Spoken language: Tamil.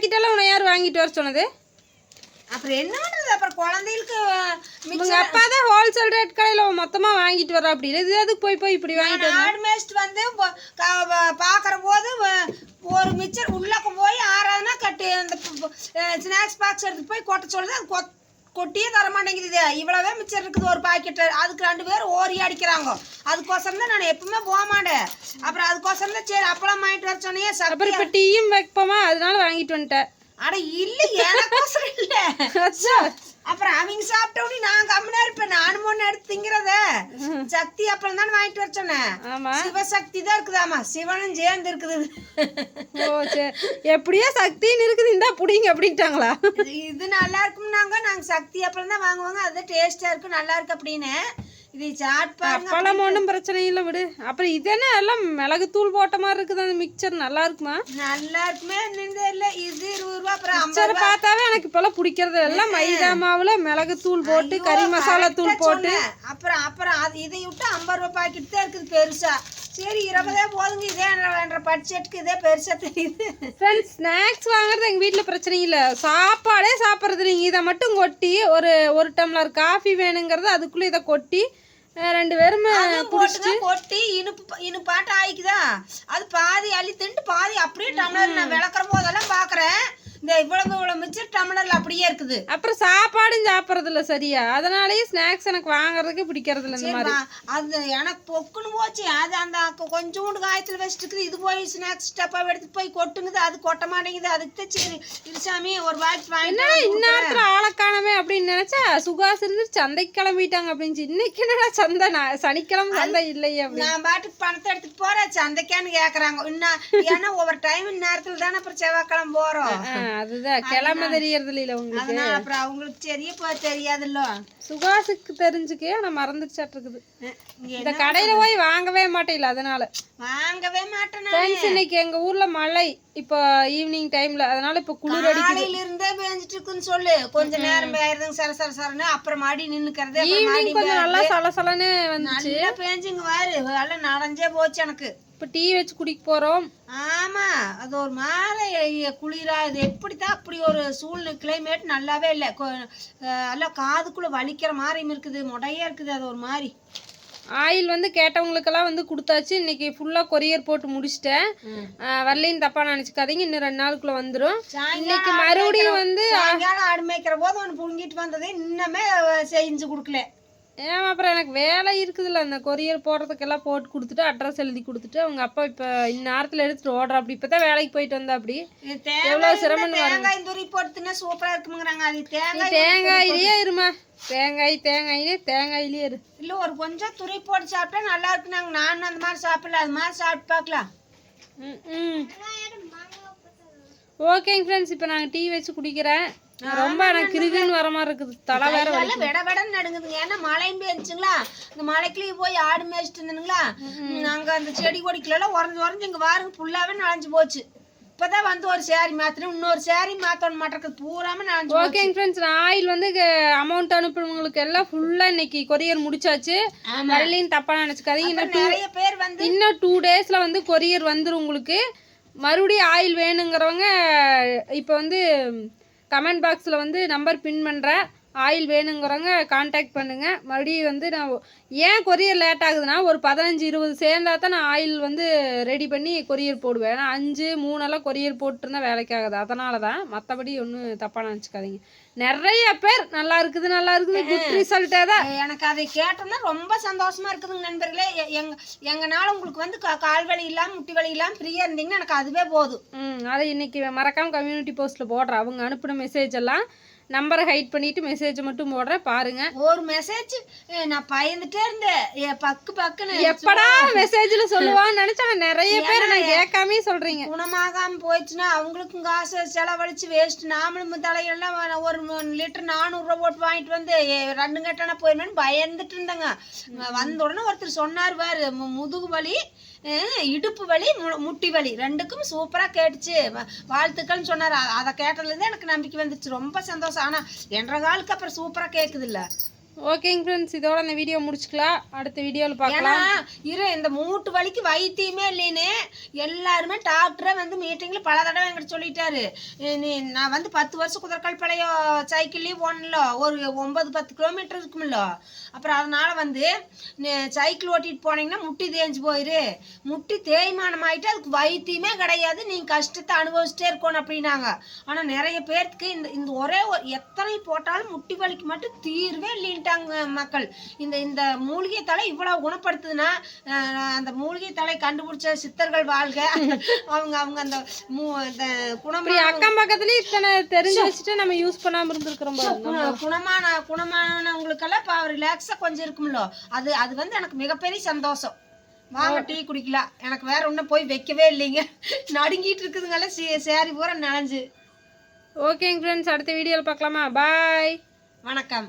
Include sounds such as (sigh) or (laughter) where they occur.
பாக்கெட் எல்லாம் உன்னை யார் வாங்கிட்டு வர சொன்னது? அப்புறம் என்ன பண்றது அப்புறம் குழந்தைகளுக்கு மிச்சம் அப்பா தான் ஹோல்சேல் ரேட் கடையில மொத்தமா வாங்கிட்டு வர அப்படி இது எதுக்கு போய் போய் இப்படி வாங்கிட்டு ஆடு மேய்ச்சிட்டு வந்து பார்க்கற போது ஒரு மிச்சர் உள்ளக்க போய் ஆறாதுன்னா கட்டு அந்த ஸ்நாக்ஸ் பாக்ஸ் எடுத்து போய் கொட்ட சொல்லுது. அது கொத் கொட்டியே தர மாட்டேங்குது இவ்வளவே மிச்சர் இருக்குது ஒரு பாக்கெட் அதுக்கு ரெண்டு பேரும் ஓரி அடிக்கிறாங்க. அதுக்கோசரம் தான் நான் எப்பவுமே போக மாட்டேன். அப்புறம் அதுக்கோசரம் தான் சரி அப்பளம் வாங்கிட்டு வர அப்புறம் சப்பரி இப்ப டீயும் வைப்போமா அதனால வாங்கிட்டு வந்துட்டேன். அட இல்ல எனக்கோசரம் இல்ல. அப்புறம் அவங்க சாப்பிட்டோன்னு நான் கம்முனா இருப்பேன். நானும் ஒண்ணு எடுத்து திங்கிறத. சக்தி அப்புறம் தானே வாங்கிட்டு வர சொன்னேன் சிவசக்தி தான் இருக்குதாமா சிவனும் சேர்ந்து இருக்குது. ஓ சரி எப்படியோ சக்தின்னு இருக்குது. இந்தா புடிங்க அப்படின்ட்டாங்களா? இது- இது நல்லா இருக்கும்னாங்க. நாங்க சக்தி அப்புறம் தான் வாங்குவாங்க. அது டேஸ்டா இருக்கு நல்லா இருக்கு அப்படின்னு. இது சாட் அப்பளம் ஒன்றும் பிரச்சனை இல்லை விடு. அப்புறம் இது என்ன எல்லாம் மிளகுத்தூள் போட்ட மாதிரி இருக்குது அந்த மிக்சர் நல்லா இருக்குமா? நல்லா இருக்குமே இல்ல இது இருபது ரூபா அப்புறம் மிக்சர் பார்த்தாவே எனக்கு இப்பெல்லாம் பிடிக்கிறது எல்லாம் மைதா மாவுல மிளகுத்தூள் போட்டு கறி மசாலா தூள் போட்டு. அப்புறம் அப்புறம் அது இதை விட்டு ஐம்பது ரூபாய் பாக்கெட் தான் இருக்குது பெருசா. சரி இருபதே போதுங்க. இதே என்ற பட்ஜெட்டுக்கு இதே பெருசா தெரியுது. ஃப்ரெண்ட்ஸ் ஸ்நாக்ஸ் வாங்குறது எங்கள் வீட்டில் பிரச்சனை இல்லை. சாப்பாடே சாப்பிட்றது நீங்கள் இதை மட்டும் கொட்டி ஒரு ஒரு டம்ளர் காஃபி வேணுங்கிறது அதுக்குள்ளே இதை கொட்டி ரெண்டு பேரும் போட்டுங்க கொட்டி இனிப்பு ப- இனிப்பாட்டு ஆயிக்குதா? அது பாதி அள்ளி தின்ட்டு பாதி அப்படியே டம்ளர் நான் விளக்குற போதெல்லாம் பாக்குறேன். இந்த இவ்வளவு இவ்வளவு மிச்சம் டம்ளர்ல அப்படியே இருக்குது. அப்புறம் சாப்பாடும் சாப்பிட்றது இல்லை சரியா. அதனாலேயே ஸ்நாக்ஸ் எனக்கு வாங்குறதுக்கு பிடிக்கிறது இல்லை இந்த மாதிரி. வா, அது எனக்கு பொக்குன்னு போச்சு. அது அந்த கொஞ்சோண்டு காயத்துல வச்சுட்டு இருக்குது இது போய் ஸ்நாக்ஸ் டப்பா எடுத்து போய் கொட்டுங்குது. அது கொட்ட மாட்டேங்குது. அதுக்கு சரி. இருசாமி ஒரு வாங்கிட்டு என்னடா வந்து இந்நேரத்தில் ஆளை காணவே அப்படின்னு நினைச்சா சுகாஸ் இருந்து சந்தைக்கு கிளம்பிட்டாங்க அப்படின்னு இன்னைக்கு என்னடா சந்தை? நான் சனிக்கிழமை சந்தை இல்லையே அப்படின்னு. நான் பாட்டுக்கு பணத்தை எடுத்துட்டு போறேன். சந்தைக்கான்னு கேக்குறாங்க. இன்னும் ஏன்னா ஒவ்வொரு டைம் இந்நேரத்துல தானே அப்புறம் செவ்வாய்க்கிழமை போறோம். அதுதான். கிளம்ப தெரியறது இல்லை உங்களுக்கு. அதனால அப்புறம் அவங்களுக்கு தெரிய போ தெரியாதுல்ல. சுகாஸுக்கு தெரிஞ்சுக்கே நான் மறந்துச்சாட்டு இருக்குது. அஹ் இங்க இந்த கடையில போய் வாங்கவே மாட்டேல அதனால. வாங்கவே மாட்டேன். ஃப்ரெண்ட்ஸ் இன்னைக்கு எங்க ஊர்ல மழை. இப்போ ஈவினிங் டைம்ல அதனால இப்போ குளிர் அடிக்குது. இருந்தே பேஞ்சிட்டு இருக்குன்னு சொல்லு. கொஞ்ச நேரம் பெய்யறதுங்க சர சர சரன்னு அப்புறம் மாடி நின்னுக்கிறது ஈவினிங் கொஞ்சம் நல்லா சலசலன்னு வந்துச்சு. நல்லா பேஞ்சுங்க வாரு. எல்லாம் நனைஞ்சே போச்சு எனக்கு. இப்போ டீ வச்சு குடிக்க போறோம். ஆமா அது ஒரு மாதிரி குளிரா இது எப்படித்தான் அப்படி ஒரு சூழ்நிலை கிளைமேட் நல்லாவே இல்லை. எல்லாம் காதுக்குள்ள வலிக்கிற மாதிரியும் இருக்குது முடையா இருக்குது அது ஒரு மாதிரி ஆயில் வந்து கேட்டவங்களுக்கெல்லாம் வந்து கொடுத்தாச்சு. இன்னைக்கு ஃபுல்லா கொரியர் போட்டு முடிச்சிட்டேன். ஆஹ் வரலைன்னு தப்பா நினைச்சுக்காதீங்க. இன்னும் ரெண்டு நாளுக்குள்ள வந்துடும் இன்னைக்கு மறுபடியும் வந்து ஆடு மேய்க்கிற போது ஒன்று புடுங்கிட்டு வந்தது. இன்னமே செஞ்சு கொடுக்கல. ஏன் அப்புறம் எனக்கு வேலை இருக்குதுல்ல அந்த கொரியர் போடுறதுக்கெல்லாம் போட்டு கொடுத்துட்டு அட்ரஸ் எழுதி கொடுத்துட்டு அவங்க அப்பா இப்போ இந்நேரத்தில் எடுத்துட்டு ஓடுற அப்படி இப்போ தான் வேலைக்கு போயிட்டு வந்தா அப்படி. இது எவ்வளவு தேங்காய் சிரமம்னு இருந்தா தேங்காய் துரி போட்டுனா சூப்பரா இருக்குமுங்கிறாங்க. அது தேங்காய் தேங்காயிலேயே இருமா. தேங்காய் தேங்காயிலே தேங்காயிலே இரு. இல்ல ஒரு கொஞ்சம் துரி போட்டு சாப்பிட்டா நல்லா இருக்கு நாங்க நானும் அந்த மாதிரி சாப்பிடல. அது மாதிரி சாப்பிட்டு பார்க்கலாம். ம், ம். ஓகேங்க ஃப்ரெண்ட்ஸ் இப்போ நாங்கள் டீ வச்சு குடிக்கிறேன். ரொம்ப எனக்கு கிருகுன்னு வர மாதிரி இருக்குது. தலை வேற வலி விட விடன்னு நடுங்குதுங்க. ஏன்னா மழையும் பெஞ்சுங்களா? இந்த மழைக்குள்ளேயே போய் ஆடு மேய்ச்சிட்டு இருந்தனுங்களா? நாங்க அந்த செடி கொடிக்குள்ள உறைஞ்சு உறைஞ்சு இங்க வாருங்க ஃபுல்லாவே நனைஞ்சு போச்சு. இப்பதான் வந்து ஒரு சேரி மாத்தணும் இன்னொரு சேரி மாத்தணும் மாட்டேங்குது பூராம நனைஞ்சு போச்சு. ஓகேங்க ஃப்ரெண்ட்ஸ் நான் ஆயில் வந்து அமௌண்ட் அனுப்புறவங்களுக்கு எல்லாம் ஃபுல்லாக இன்னைக்கு கொரியர் முடிச்சாச்சு. வரலையும் தப்பாக நினச்சிக்காதீங்க. இன்னும் நிறைய பேர் வந்து இன்னும் டூ டேஸில் வந்து கொரியர் வந்துடும் உங்களுக்கு. மறுபடியும் ஆயில் வேணுங்கிறவங்க இப்போ வந்து கமெண்ட் பாக்ஸில் வந்து நம்பர் பின் பண்ணுறேன் ஆயில் வேணுங்கிறவங்க காண்டாக்ட் பண்ணுங்கள் மறுபடியும் வந்து நான் ஏன் கொரியர் லேட் ஆகுதுன்னா ஒரு பதினஞ்சு இருபது சேர்ந்தா தான் நான் ஆயில் வந்து ரெடி பண்ணி கொரியர் போடுவேன். ஏன்னா அஞ்சு மூணெல்லாம் கொரியர் போட்டுருந்தா வேலைக்கு ஆகுது அதனால தான் மற்றபடி ஒன்றும் தப்பாக நினச்சிக்காதீங்க. நிறைய பேர் நல்லா இருக்குது நல்லா இருக்குது. குட் ரிசல்ட்டே (laughs) தான். எனக்கு அதை கேட்டோம்னா ரொம்ப சந்தோஷமா இருக்குதுங்க நண்பர்களே. எங்க எங்கனால உங்களுக்கு வந்து கால் வலி இல்லாம முட்டி வலி இல்லாம ஃப்ரீயா இருந்தீங்கன்னா எனக்கு அதுவே போதும். ம் அதை இன்னைக்கு மறக்காம கம்யூனிட்டி போஸ்ட்டில் போடுறேன். அவங்க அனுப்பின மெசேஜ் எல்லாம் நம்பரை ஹைட் பண்ணிட்டு மெசேஜ் மட்டும் போடுறேன் பாருங்க. ஒரு மெசேஜ் நான் பயந்துட்டே இருந்தேன். பக்கு பக்குன்னு எப்படா மெசேஜ்ல சொல்லுவான்னு நினைச்சா நிறைய பேர் நான் கேட்காமே சொல்றீங்க. குணமாகாம போயிடுச்சுன்னா அவங்களுக்கும் காசு செலவழிச்சு வேஸ்ட் நாமளும் தலையெல்லாம் ஒரு லிட்டர் நானூறுரூவா போட்டு வாங்கிட்டு வந்து ரெண்டு கட்டணா போயிருமேன்னு பயந்துட்டு இருந்தேங்க. வந்த உடனே ஒருத்தர் சொன்னார் பாரு முதுகு வலி. இடுப்பு வலி மு- முட்டி வலி. ரெண்டுக்கும் சூப்பராக கேட்டுச்சு. வ- வாழ்த்துக்கள்னு சொன்னார். அதை கேட்டதுலேருந்து எனக்கு நம்பிக்கை வந்துச்சு. ரொம்ப சந்தோஷம். ஆனால் என்ற காலுக்கு அப்புறம் சூப்பராக கேக்குது ஓகேங்க ஃப்ரெண்ட்ஸ் இதோட அந்த வீடியோ முடிச்சுக்கலாம். அடுத்த வீடியோவில் பார்க்கலாம். இரு இந்த மூட்டு வலிக்கு வைத்தியமே இல்லைன்னு எல்லாருமே டாக்டரே வந்து மீட்டிங்கில் பல தடவை என்கிட்ட சொல்லிட்டாரு. நீ நான் வந்து பத்து வருஷம் குதிரக்கால் பழைய சைக்கிள்லேயும் போனல ஒரு ஒன்பது பத்து கிலோமீட்டர் இருக்குமில்ல அப்புறம் அதனால வந்து நீ சைக்கிள் ஓட்டிட்டு போனீங்கன்னா முட்டி தேஞ்சு போயிரு. முட்டி தேய்மானம் ஆயிட்டு அதுக்கு வைத்தியமே கிடையாது. நீங்கள் கஷ்டத்தை அனுபவிச்சுட்டே இருக்கணும் அப்படின்னாங்க. ஆனால் நிறைய பேர்த்துக்கு இந்த இந்த ஒரே எத்தனை போட்டாலும் முட்டி வலிக்கு மட்டும் தீர்வே இல்லைன்ட்டாங்க மக்கள். இந்த இந்த மூலிகை தலை இவ்வளவு குணப்படுத்துதுன்னா அந்த மூலிகை தலை கண்டுபிடிச்ச சித்தர்கள் வாழ்க. அவங்க அவங்க அந்த மூ இந்த குணமா அக்கம் பக்கத்துலயும் இத்தனை தெரிஞ்சு வச்சுட்டு நம்ம யூஸ் பண்ணாம இருந்திருக்கிறோம் குணமான குணமானவங்களுக்கெல்லாம் இப்போ ரிலாக்ஸாக கொஞ்சம் இருக்கும்ல. அது அது வந்து எனக்கு மிகப்பெரிய சந்தோஷம். வாங்க டீ குடிக்கலாம். எனக்கு வேற ஒன்றும் போய் வைக்கவே இல்லைங்க. நடுங்கிட்டு இருக்குதுங்கல்ல சே சேரி பூரா நனைஞ்சு. ஓகேங்க ஃப்ரெண்ட்ஸ் அடுத்த வீடியோவில் பார்க்கலாமா பாய் வணக்கம்.